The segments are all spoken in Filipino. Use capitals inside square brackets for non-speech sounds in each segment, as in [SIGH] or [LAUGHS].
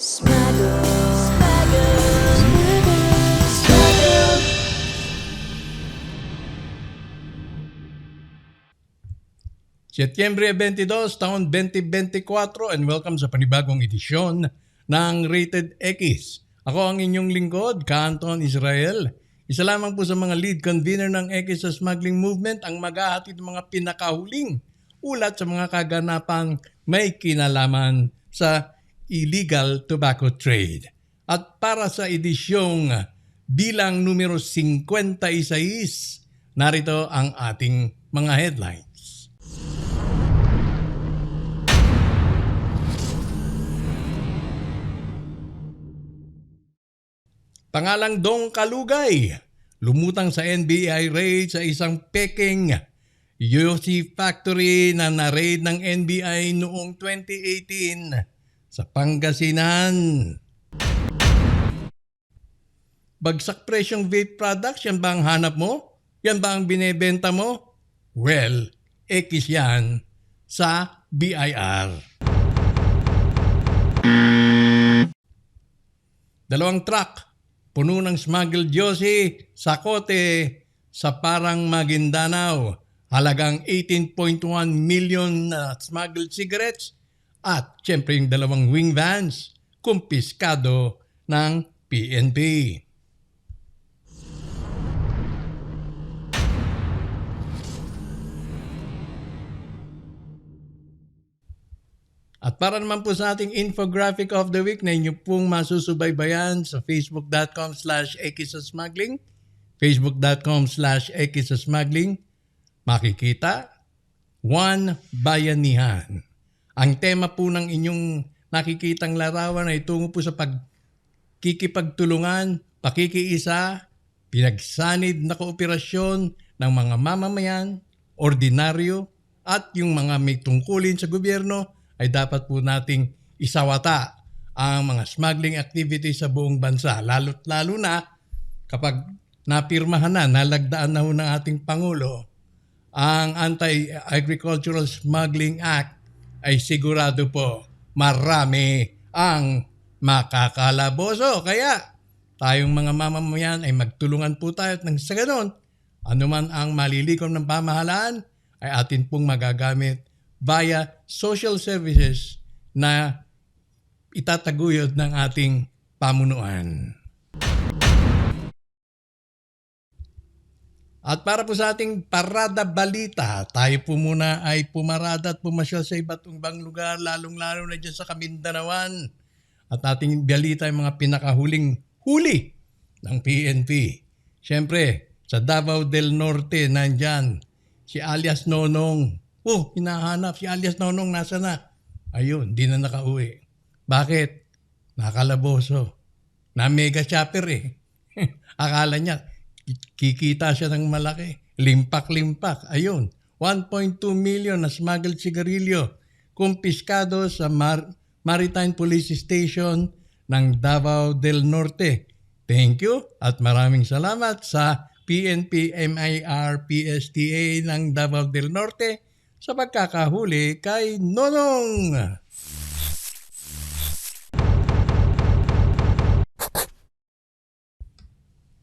Smuggle, smuggle, smuggle. Setyembre 22, taon 2024 and welcome sa panibagong edisyon ng Rated X. Ako ang inyong lingkod, Canton Israel. Isa lamang po sa mga lead convener ng X sa smuggling movement ang maghahatid ng mga pinakahuling ulat sa mga kaganapang may kinalaman sa illegal tobacco trade. At para sa edisyong bilang numero 56, narito ang ating mga headlines. Pangalang Dong Kalugay, lumutang sa NBI raid sa isang peking Yossi Factory na na-raid ng NBI noong 2018 sa Pangasinan. Bagsak presyong vape products, yan ba ang hanap mo? Yan ba ang binebenta mo? Well, X yan sa BIR. Dalawang truck, puno ng smuggled Josie sa kote sa parang Maguindanao. Halagang 18.1 million na smuggled cigarettes at syempre yung dalawang wing vans kumpiskado ng PNP. At para naman po sa ating infographic of the week na inyo pong masusubaybayan sa facebook.com slash smuggling, facebook.com slash smuggling, makikita, One Bayanihan. Ang tema po ng inyong nakikitang larawan ay tungo po sa pagkikipagtulungan, pakikiisa, pinagsanid na kooperasyon ng mga mamamayan, ordinaryo, at yung mga may tungkulin sa gobyerno ay dapat po nating isawata ang mga smuggling activities sa buong bansa. Lalo't lalo na kapag napirmahan na, nalagdaan na ho ng ating Pangulo, ang Anti-Agricultural Smuggling Act ay sigurado po marami ang makakalaboso. Kaya tayong mga mamamayan ay magtulungan po tayo at nang sa ganon, anuman ang malilikom ng pamahalaan ay atin pong magagamit via social services na itataguyod ng ating pamunuan. At para po sa ating parada balita, tayo po muna ay pumarada at pumasyal sa iba't ibang lugar, lalong-lalo na dyan sa Kamindanawan. At ating balita ay mga pinakahuling huli ng PNP. Siyempre, sa Davao del Norte, nandyan si alias Nonong. Oh, hinahanap si alias Nonong, nasa na? Ayun, di na nakauwi. Bakit? Nakalaboso. Na mega shopper eh. [LAUGHS] Akala niya, kikita siya ng malaki. Limpak-limpak. Ayun. 1.2 million na smuggled sigarilyo kumpiskado sa Mar- Maritime Police Station ng Davao del Norte. Thank you at maraming salamat sa PNP MIR PSTA ng Davao del Norte sa pagkakahuli kay Nonong.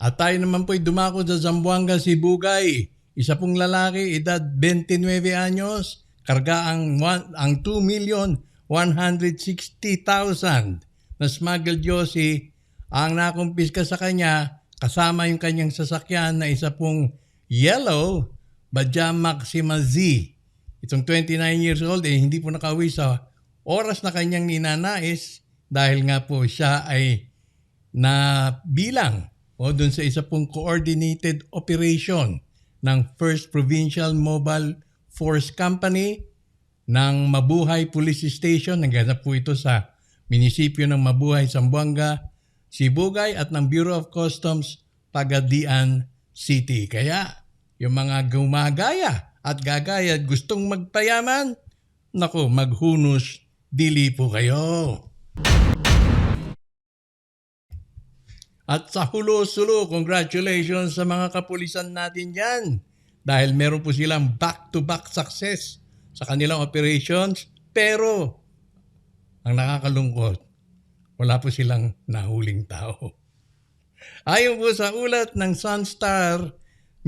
At tayo naman po'y dumako sa Zamboanga, Sibugay. Isa pong lalaki, edad 29 anyos, karga ang, one, ang 2 million 160,000 na smuggled Yossi ang nakumpiska sa kanya kasama yung kanyang sasakyan na isa pong yellow Bajaj Maxima Z. Itong 29 years old eh hindi po nakauwi sa oras na kanyang ninanais dahil nga po siya ay na bilang o dun sa isa pong coordinated operation ng First Provincial Mobile Force Company ng Mabuhay Police Station. Naganap po ito sa munisipyo ng Mabuhay, Zamboanga, Sibugay at ng Bureau of Customs, Pagadian City. Kaya yung mga gumagaya at gagaya gustong magpayaman, nako maghunos, dili po kayo. At sa hulo-sulo, congratulations sa mga kapulisan natin dyan. Dahil meron po silang back-to-back success sa kanilang operations. Pero, ang nakakalungkot, wala po silang nahuling tao. [LAUGHS] Ayon po sa ulat ng Sunstar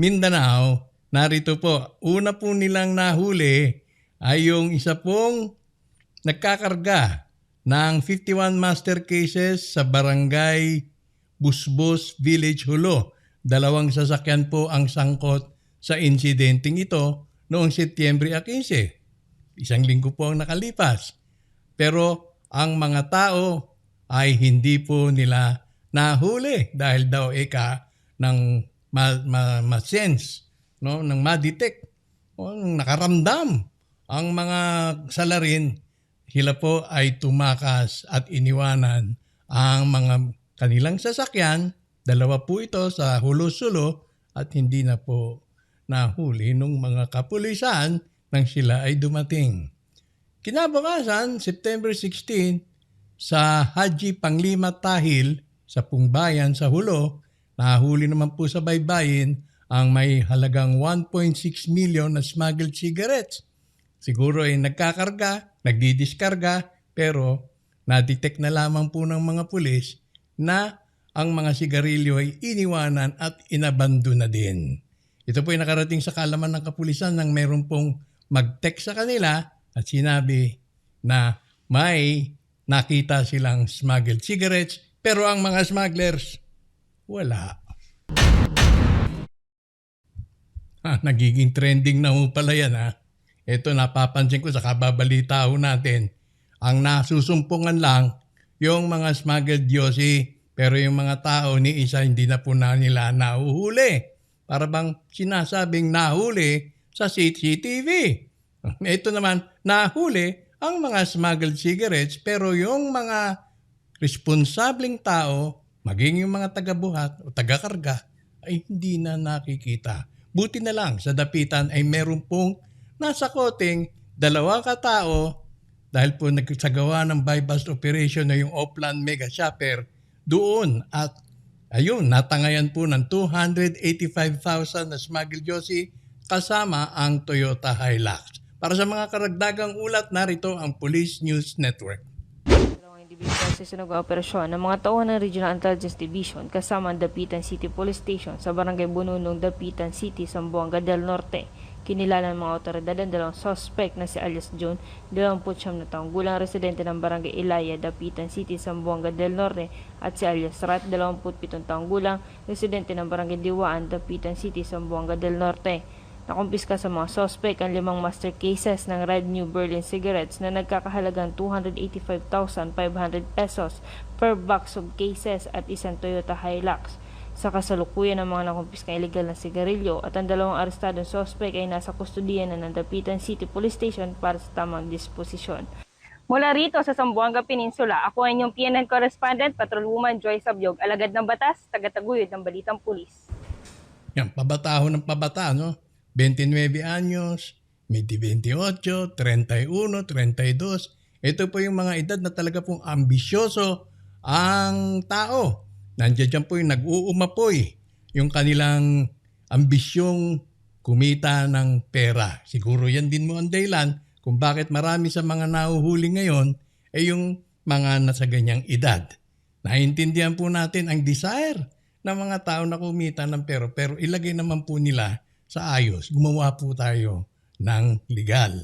Mindanao, narito po, una po nilang nahuli ay yung isa pong nagkakarga ng 51 master cases sa barangay Busbos Village Hulo. Dalawang sasakyan po ang sangkot sa insidenteng ito noong Setyembre 15. Isang linggo po ang nakalipas. Pero ang mga tao ay hindi po nila nahuli dahil daw eka ng ma- ma- ma-sense, no? ng ma-detect, o nakaramdam ang mga salarin, sila po ay tumakas at iniwanan ang mga kanilang sasakyan, dalawa po ito sa hulo-sulo at hindi na po nahuli ng mga kapulisan nang sila ay dumating. Kinabukasan, September 16, sa Haji Panglima Tahil sa Pungbayan sa Hulo, nahuli naman po sa baybayin ang may halagang 1.6 million na smuggled cigarettes. Siguro ay nagkakarga, nagdidiskarga, pero na-detect na lamang po ng mga pulis na ang mga sigarilyo ay iniwanan at inabando na din. Ito po ay nakarating sa kalaman ng kapulisan nang meron pong mag-text sa kanila at sinabi na may nakita silang smuggled cigarettes pero ang mga smugglers, wala. Ha, nagiging trending na ho pala yan ha. Ito napapansin ko sa kababalita natin. Ang nasusumpungan lang yung mga smuggled yosi pero yung mga tao ni isa hindi na po na nila nahuhuli. Para bang sinasabing nahuli sa CCTV. [LAUGHS] Ito naman, nahuli ang mga smuggled cigarettes pero yung mga responsableng tao, maging yung mga tagabuhat o tagakarga, ay hindi na nakikita. Buti na lang sa dapitan ay meron pong nasa koting dalawa katao dahil po nagsagawa ng bypass operation na yung Oplan Mega Shopper doon at ayun, natangayan po ng 285,000 na smuggled Josie kasama ang Toyota Hilux. Para sa mga karagdagang ulat, narito ang Police News Network. Individual sa sunog operasyon ng mga tauhan ng Regional Intelligence Division kasama ang Dapitan City Police Station sa Barangay Bununong, Dapitan City, Zamboanga del Norte. Kinilala ng mga otoridad ang dalawang suspect na si alias John, 29 na taong gulang residente ng Barangay Ilaya, Dapitan City, Zamboanga del Norte at si alias Rat, 27 taong gulang residente ng Barangay Diwaan, Dapitan City, Zamboanga del Norte. Nakumpiska sa mga sospek ang limang master cases ng Red New Berlin cigarettes na nagkakahalagang 285,500 pesos per box of cases at isang Toyota Hilux. Sa kasalukuyan ng mga nakumpiska illegal na sigarilyo at ang dalawang arestadong sospek ay nasa kustudiyan na ng Dapitan City Police Station para sa tamang disposisyon. Mula rito sa Zamboanga Peninsula, ako ang inyong PNN correspondent, Patrolwoman Joy Sabyog, alagad ng batas, tagataguyod ng Balitang Pulis. Yan, pabataho ng pabata, no? 29 anyos, may 28, 31, 32. Ito po yung mga edad na talaga pong ambisyoso ang tao. Nandiyan po yung nag-uumapoy yung kanilang ambisyong kumita ng pera. Siguro yan din mo ang dahilan kung bakit marami sa mga nahuhuli ngayon ay yung mga nasa ganyang edad. Naintindihan po natin ang desire ng mga tao na kumita ng pera pero ilagay naman po nila sa ayos. Gumawa po tayo ng legal.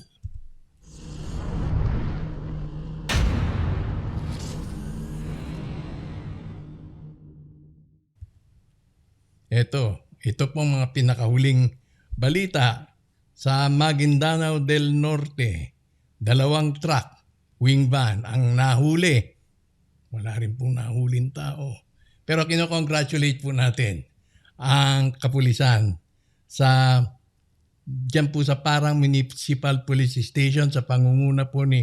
Ito, ito pong mga pinakahuling balita sa Maguindanao del Norte. Dalawang truck, wing van, ang nahuli. Wala rin pong nahuling tao. Pero kinocongratulate po natin ang kapulisan sa dyan po sa parang municipal police station sa pangunguna po ni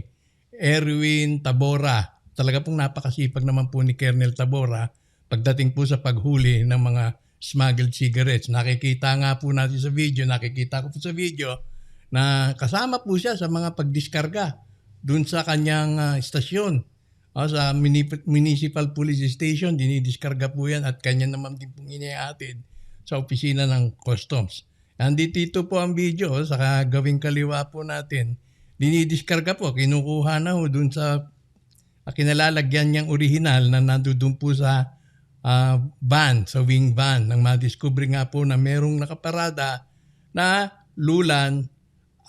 Erwin Tabora. Talaga pong napakasipag naman po ni Colonel Tabora pagdating po sa paghuli ng mga smuggled cigarettes. Nakikita nga po natin sa video, nakikita ko po sa video na kasama po siya sa mga pagdiskarga dun sa kanyang ah, istasyon. Ah, sa muni- municipal police station, dinidiskarga po yan at kanya naman din pong inihatid sa opisina ng customs. Andito po ang video oh, sa gawing kaliwa po natin. Dinidiskarga po, kinukuha na ho dun sa ah, kinalalagyan niyang original na nandun po sa ah, van, sa wing van, nang madiscover nga po na merong nakaparada na lulan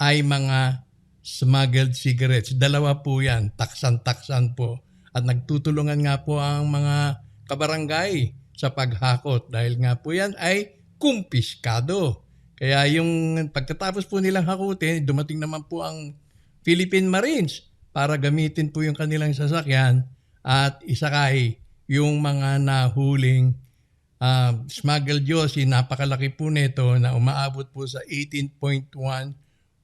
ay mga smuggled cigarettes. Dalawa po yan, taksan-taksan po. At nagtutulungan nga po ang mga kabarangay sa paghakot dahil nga po yan ay kumpiskado. Kaya yung pagkatapos po nilang hakutin, dumating naman po ang Philippine Marines para gamitin po yung kanilang sasakyan at isakay yung mga nahuling uh, smuggled Yossi. Napakalaki po nito na umaabot po sa 18.1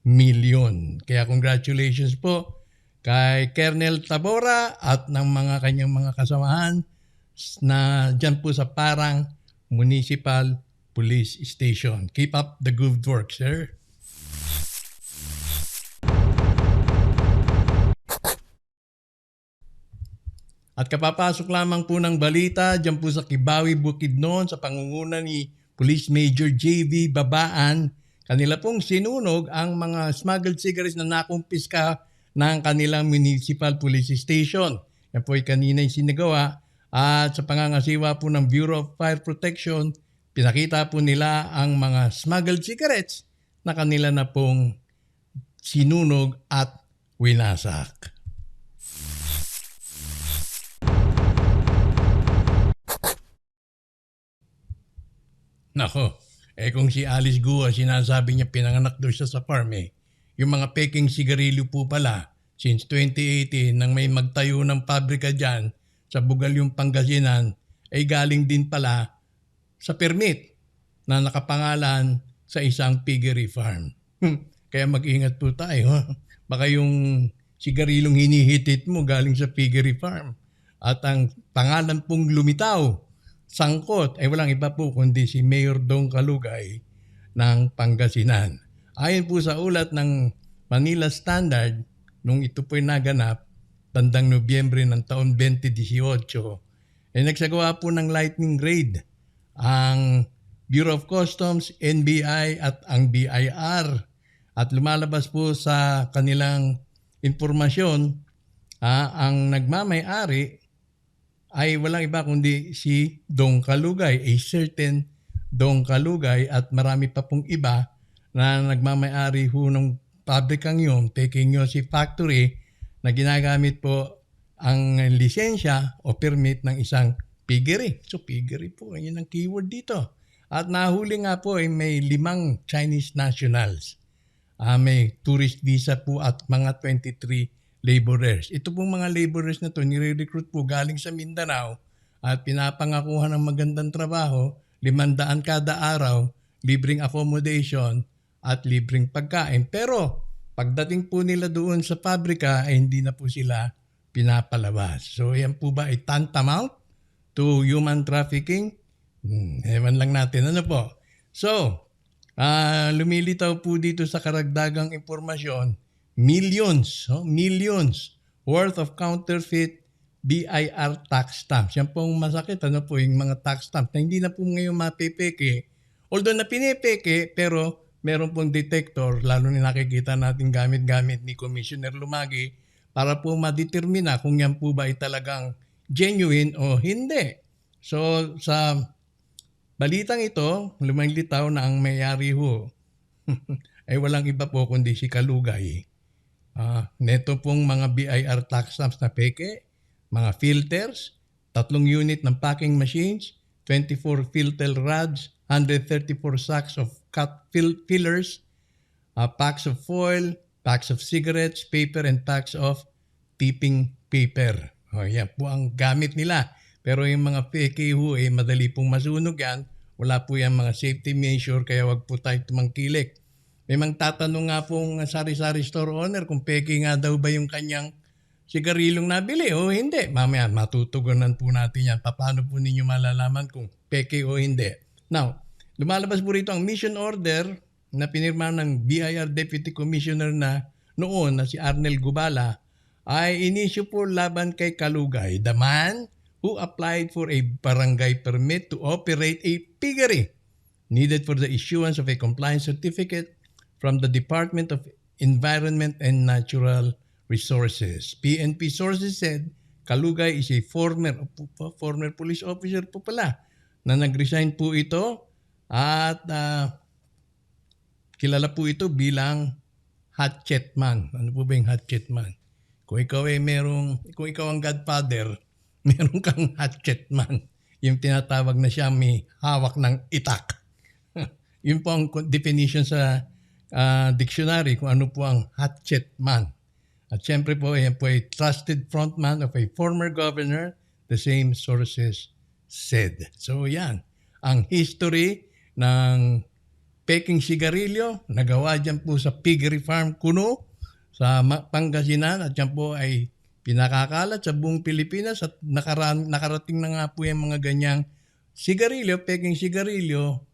million. Kaya congratulations po kay Colonel Tabora at ng mga kanyang mga kasamahan na dyan po sa Parang Municipal Police Station. Keep up the good work, sir. At kapapasok lamang po ng balita dyan po sa Kibawi, Bukidnon sa pangunguna ni Police Major J.V. Babaan, kanila pong sinunog ang mga smuggled cigarettes na nakumpiska ng kanilang municipal police station. Yan po ay kanina yung sinagawa at sa pangangasiwa po ng Bureau of Fire Protection, pinakita po nila ang mga smuggled cigarettes na kanila na pong sinunog at winasak. Nako, eh kung si Alice Gua sinasabi niya pinanganak daw siya sa farm eh. Yung mga peking sigarilyo po pala, since 2018 nang may magtayo ng pabrika dyan sa Bugalyong Pangasinan, ay galing din pala sa permit na nakapangalan sa isang piggery farm. Hmm, Kaya mag-ingat po tayo. Baka yung sigarilong hinihitit mo galing sa piggery farm. At ang pangalan pong lumitaw sangkot ay walang iba po kundi si Mayor Dong Kalugay ng Pangasinan. Ayon po sa ulat ng Manila Standard, nung ito po'y naganap, bandang Nobyembre ng taon 2018, ay nagsagawa po ng lightning raid ang Bureau of Customs, NBI at ang BIR. At lumalabas po sa kanilang informasyon, ah, ang nagmamay-ari ay walang iba kundi si Dong Kalugay, a certain Dong Kalugay at marami pa pong iba na nagmamayari ho ng pabrikang yun, taking yun si factory na ginagamit po ang lisensya o permit ng isang piggery. So piggery po, yun ang keyword dito. At nahuli nga po ay may limang Chinese nationals. Ah, may tourist visa po at mga 23 laborers. Ito pong mga laborers na to nire-recruit po galing sa Mindanao at pinapangakuhan ng magandang trabaho, limandaan kada araw, libreng accommodation at libreng pagkain. Pero pagdating po nila doon sa pabrika ay hindi na po sila pinapalabas. So yan po ba ay tantamount to human trafficking? Hmm, ewan lang natin. Ano po? So, ah lumilitaw po dito sa karagdagang impormasyon, millions, oh, millions worth of counterfeit BIR tax stamps. Yan pong masakit, ano po, yung mga tax stamps na hindi na po ngayon mapipeke. Although na pinipeke, pero meron pong detector, lalo na nakikita natin gamit-gamit ni Commissioner Lumagi, para po madetermina kung yan po ba ay talagang genuine o hindi. So, sa balitang ito, lumilitaw na ang mayari ho [LAUGHS] ay walang iba po kundi si Kalugay. Ah, neto pong mga BIR tax stamps na peke, mga filters, tatlong unit ng packing machines, 24 filter rods, 134 sacks of cut fill- fillers, uh, packs of foil, packs of cigarettes, paper, and packs of tipping paper. O, yan po ang gamit nila. Pero yung mga fake ho, eh, madali pong masunog yan. Wala po yan mga safety measure, kaya wag po tayo tumangkilik. May mga tatanong nga pong sari-sari store owner kung peke nga daw ba yung kanyang sigarilong nabili o hindi. Mamaya matutugunan po natin yan. Paano po ninyo malalaman kung peke o hindi. Now, lumalabas po rito ang mission order na pinirma ng BIR Deputy Commissioner na noon na si Arnel Gubala ay inisyu po laban kay Kalugay, the man who applied for a barangay permit to operate a piggery needed for the issuance of a compliance certificate from the Department of Environment and Natural Resources. PNP sources said Kalugay is a former former police officer po pala na nag-resign po ito at ah, kilala po ito bilang hatchet man. Ano po ba yung hatchet man? Kung ikaw ay merong, kung ikaw ang godfather, [LAUGHS] meron kang hatchet man. Yung tinatawag na siya may hawak ng itak. [LAUGHS] Yun po ang definition sa ah, dictionary kung ano po ang hatchet man. At syempre po, yan po ay trusted frontman of a former governor, the same sources said. So yan, ang history ng peking sigarilyo, nagawa dyan po sa piggery farm Kuno, sa Pangasinan at yan po ay pinakakalat sa buong Pilipinas at nakarating na nga po yung mga ganyang sigarilyo, peking sigarilyo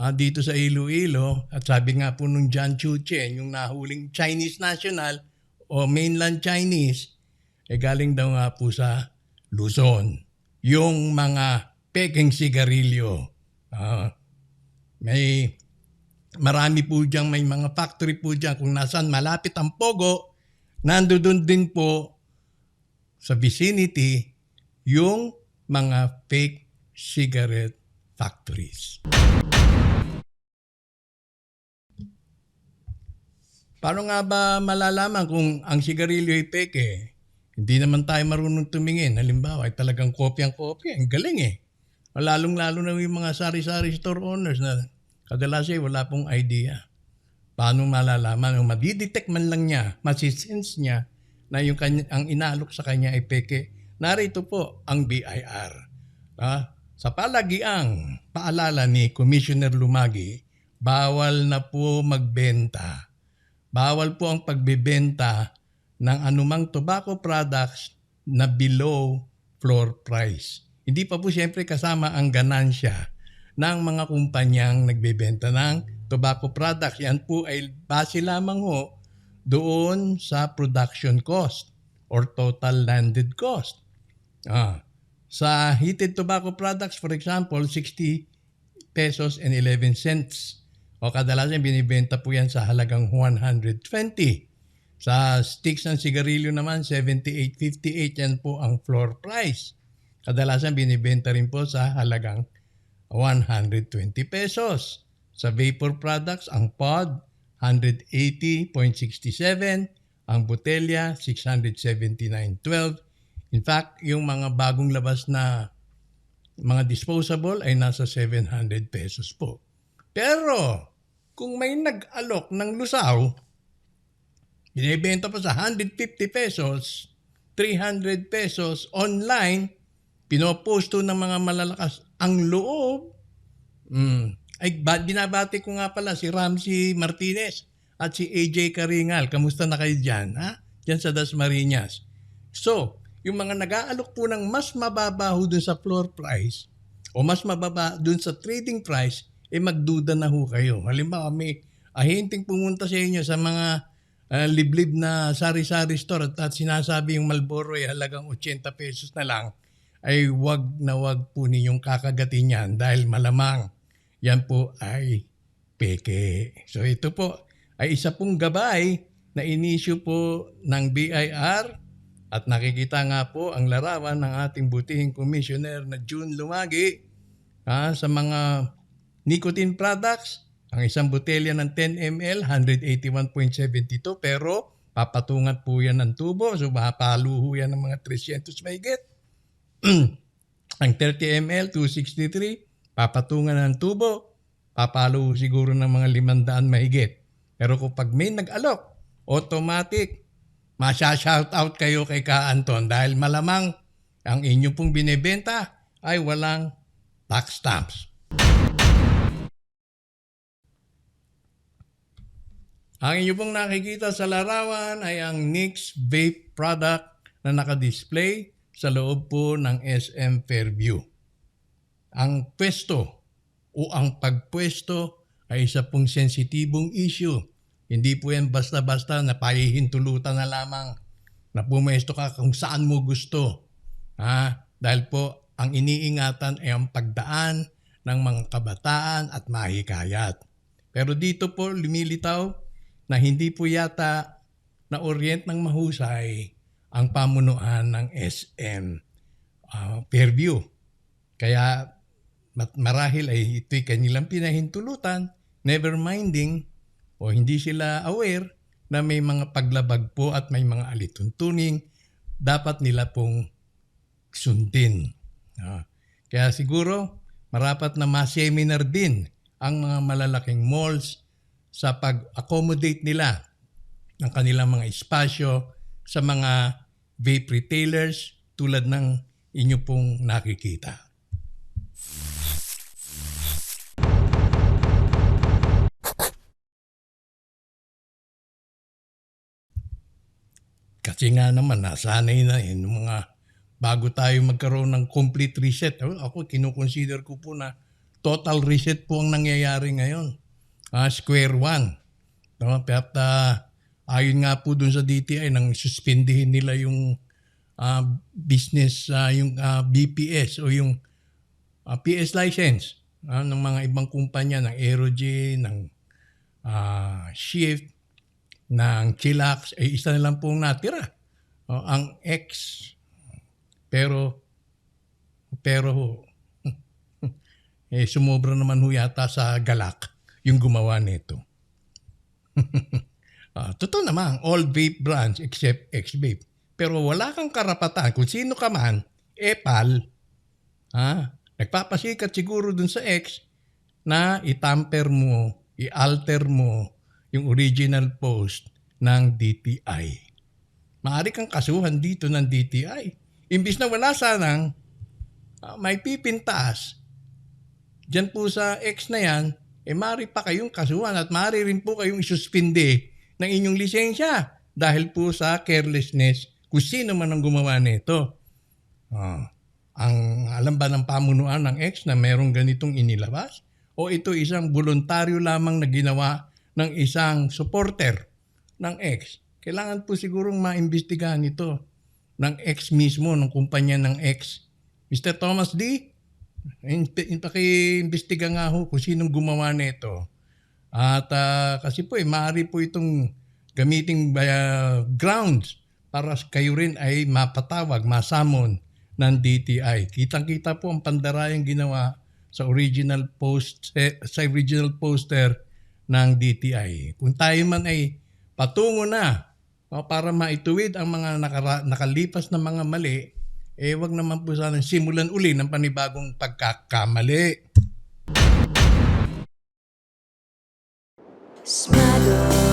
ah, dito sa Iloilo at sabi nga po nung John Chuchen, yung nahuling Chinese national o mainland Chinese, eh galing daw nga po sa Luzon. Yung mga peking sigarilyo. Ah, may marami po diyang may mga factory po diyan kung nasaan malapit ang Pogo, nandoon din po sa vicinity yung mga fake cigarette factories. Paano nga ba malalaman kung ang sigarilyo ay peke? Hindi naman tayo marunong tumingin. Halimbawa, ay talagang kopyang-kopya. Ang galing eh. Lalong-lalo na yung mga sari-sari store owners na kadalas ay wala pong idea. Paano malalaman? Kung madidetect man lang niya, masisense niya na yung kanya, ang inalok sa kanya ay peke. Narito po ang BIR. Ah, sa palagiang paalala ni Commissioner Lumagi, bawal na po magbenta. Bawal po ang pagbebenta ng anumang tobacco products na below floor price. Hindi pa po siyempre kasama ang ganansya ng mga kumpanyang nagbebenta ng tobacco products. Yan po ay base lamang ho doon sa production cost or total landed cost. Ah, sa heated tobacco products, for example, 60 pesos and 11 cents. O kadalasan binibenta po yan sa halagang 120. Sa sticks ng sigarilyo naman, 78.58 yan po ang floor price. Kadalasan binibenta rin po sa halagang 120 pesos. Sa vapor products, ang pod 180.67, ang botelya 679.12. In fact, yung mga bagong labas na mga disposable ay nasa 700 pesos po. Pero kung may nag-alok ng lusaw, binibenta pa sa 150 pesos, 300 pesos online, pinoposto ng mga malalakas ang loob. Mm. Ay, ba, binabati ko nga pala si Ramsey Martinez at si AJ Karingal. Kamusta na kayo dyan? Ha? Dyan sa Dasmariñas. So, yung mga nag-aalok po ng mas mababa ho dun sa floor price o mas mababa dun sa trading price, eh magduda na ho kayo. Halimbawa, may ahinting pumunta sa inyo sa mga ah, liblib na sari-sari store at, at sinasabi yung Malboro ay halagang 80 pesos na lang, ay wag na wag po ninyong kakagatin yan dahil malamang yan po ay peke. So ito po ay isa pong gabay na inisyu po ng BIR at nakikita nga po ang larawan ng ating butihing commissioner na June Lumagi ah, sa mga nicotine products. Ang isang botelya ng 10 ml, 181.72 pero papatungan po yan ng tubo. So mapalo ho yan ng mga 300 mahigit. [CLEARS THROAT] ang 30 ml, 263, papatungan ng tubo. Papalo siguro ng mga 500 mahigit. Pero kapag may nag-alok, automatic, masya-shout out kayo kay Ka Anton dahil malamang ang inyo pong binebenta ay walang tax stamps. Ang inyo pong nakikita sa larawan ay ang NYX vape product na nakadisplay sa loob po ng SM Fairview. Ang pwesto o ang pagpwesto ay isa pong sensitibong issue. Hindi po yan basta-basta na pahihintulutan na lamang na pumesto ka kung saan mo gusto. Ha? Dahil po ang iniingatan ay ang pagdaan ng mga kabataan at mahikayat. Pero dito po lumilitaw na hindi po yata na orient ng mahusay ang pamunuan ng SM ah, Fairview. Kaya marahil ay ito'y kanilang pinahintulutan, never minding o hindi sila aware na may mga paglabag po at may mga alituntuning dapat nila pong sundin. Ah, kaya siguro marapat na ma-seminar din ang mga malalaking malls sa pag-accommodate nila ng kanilang mga espasyo sa mga vape retailers tulad ng inyo pong nakikita. Kasi nga naman, nasanay na eh, nung mga bago tayo magkaroon ng complete reset. Ako, kinukonsider ko po na total reset po ang nangyayari ngayon. Ah, square one. No? At ah, ayon nga po dun sa DTI, nang suspindihin nila yung ah, business, ah, yung ah, BPS o yung ah, PS license ah, ng mga ibang kumpanya, ng Aerogen, ng ah, Shift, ng Chillax, ay isa na lang pong natira. O, ang X. Pero, pero, [LAUGHS] eh, sumobra naman ho yata sa galak yung gumawa nito. [LAUGHS] Ah, totoo naman, all vape brands except X-Vape. Pero wala kang karapatan kung sino ka man, epal, ha? Nagpapasikat siguro dun sa X na itamper mo, i-alter mo yung original post ng DTI. Maaari kang kasuhan dito ng DTI. Imbis na wala sanang ah, may pipintas, dyan po sa X na yan, eh maaari pa kayong kasuhan at maaari rin po kayong isuspinde ng inyong lisensya dahil po sa carelessness kung sino man ang gumawa nito. Ah, ang alam ba ng pamunuan ng X na merong ganitong inilabas? O ito isang voluntaryo lamang na ginawa ng isang supporter ng X? Kailangan po sigurong maimbestigahan ito ng X mismo, ng kumpanya ng X. Mr. Thomas D., paki-imbestiga nga ho kung sinong gumawa nito. At ah, kasi po eh, maaari po itong gamiting uh, grounds para kayo rin ay mapatawag, masamon ng DTI. Kitang-kita po ang pandarayang ginawa sa original post eh, sa original poster ng DTI. Kung tayo man ay patungo na o, para maituwid ang mga nakara- nakalipas na mga mali, eh wag naman po sana simulan uli ng panibagong pagkakamali. Smuggle